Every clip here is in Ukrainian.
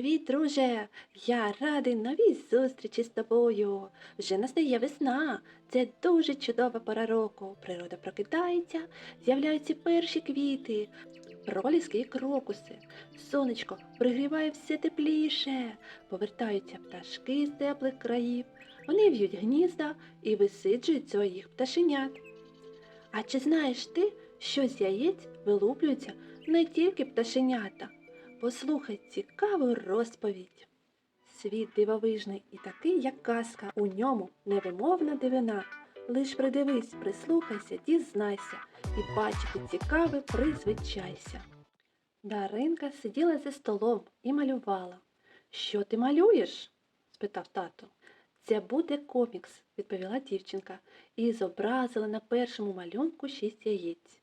Привіт, друже! Я радий новій зустрічі з тобою. Вже настає весна. Це дуже чудова пора року. Природа прокидається, з'являються перші квіти, проліски і крокуси. Сонечко пригріває все тепліше. Повертаються пташки з теплих країв. Вони в'ють гнізда і висиджують своїх пташенят. А чи знаєш ти, що з яєць вилуплюються не тільки пташенята? Послухай цікаву розповідь. Світ дивовижний і такий, як казка, у ньому невимовна дивина. Лиш придивись, прислухайся, дізнайся і бачити цікаве призвичайся. Даринка сиділа за столом і малювала. Що ти малюєш? спитав тато. Це буде комікс, відповіла дівчинка, і зобразила на першому малюнку шість яєць.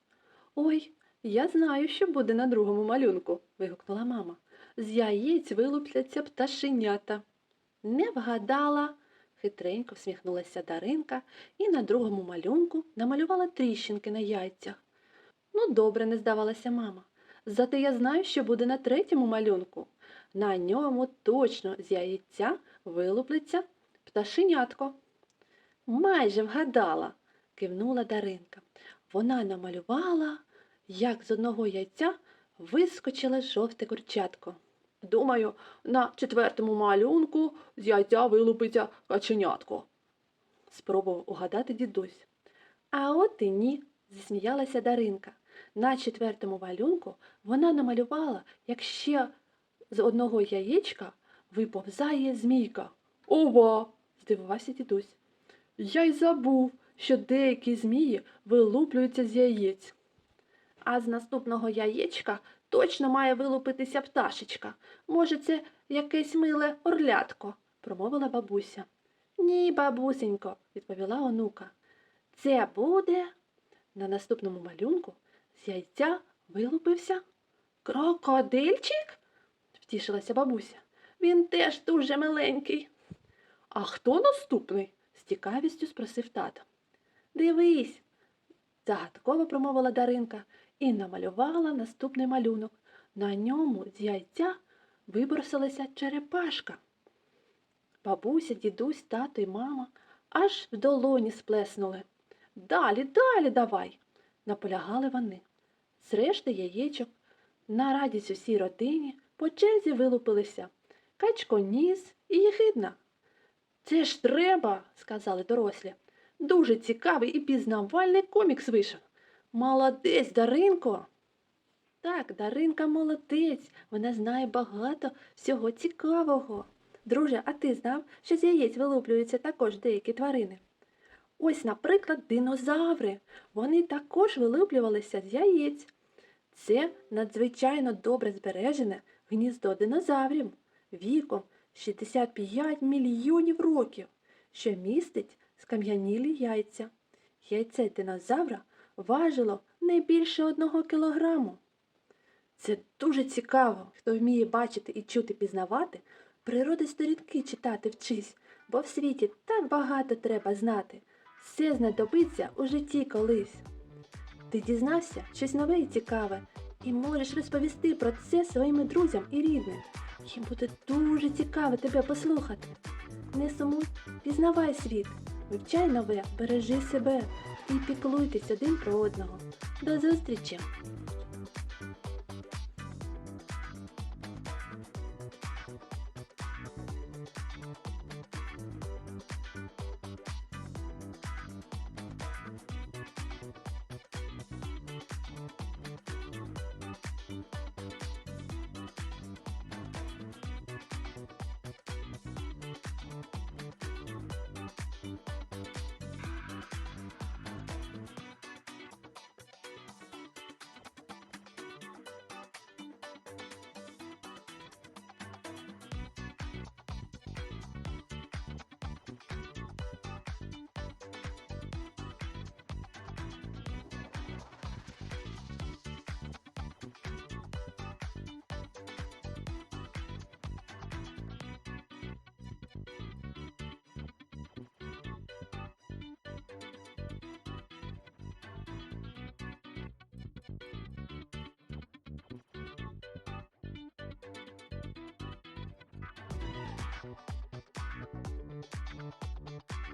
Ой, я знаю, що буде на другому малюнку, вигукнула мама. З яєць вилупляться пташенята. Не вгадала, хитренько всміхнулася Даринка і на другому малюнку намалювала тріщинки на яйцях. Ну, добре, не здавалася мама. Зате я знаю, що буде на третьому малюнку. На ньому точно з яйця вилуплеться пташенятко. Майже вгадала, кивнула Даринка. Вона намалювала, як з одного яйця вискочило жовте курчатко. Думаю, на четвертому малюнку з яйця вилупиться каченятко. Спробував угадати дідусь. А от і ні, засміялася Даринка. На четвертому малюнку вона намалювала, як ще з одного яєчка виповзає змійка. Ова! здивувався дідусь. Я й забув, що деякі змії вилуплюються з яєць. А з наступного яєчка точно має вилупитися пташечка. Може, це якесь миле орлятко, промовила бабуся. Ні, бабусенько, відповіла онука. Це буде. На наступному малюнку з яйця вилупився крокодильчик, втішилася бабуся. Він теж дуже миленький. А хто наступний? з цікавістю спросив тато. Дивись, загадково промовила Даринка і намалювала наступний малюнок. На ньому з яйця виборсилася черепашка. Бабуся, дідусь, тато й мама аж в долоні сплеснули. Далі, далі давай, наполягали вони. Зрешти яєчок на радість усій родині по черзі вилупилися качко ніс і єхидна. Це ж треба, сказали дорослі. Дуже цікавий і пізнавальний комікс вийшов. Молодець, Даринко. Так, Даринка молодець. Вона знає багато всього цікавого. Друже, а ти знав, що з яєць вилуплюються також деякі тварини? Ось, наприклад, динозаври. Вони також вилуплювалися з яєць. Це надзвичайно добре збережене гніздо динозаврів віком 65 мільйонів років, що містить скам'янілі яйця. Яйце динозавра важило не більше одного кілограму. Це дуже цікаво, хто вміє бачити і чути пізнавати, природи сторінки читати вчись, бо в світі так багато треба знати. Все знадобиться у житті колись. Ти дізнався щось нове і цікаве, і можеш розповісти про це своїм друзям і рідним. Їм буде дуже цікаво тебе послухати. Не сумуй, пізнавай світ, вивчай нове, бережи себе і піклуйтесь один про одного. До зустрічі!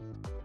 you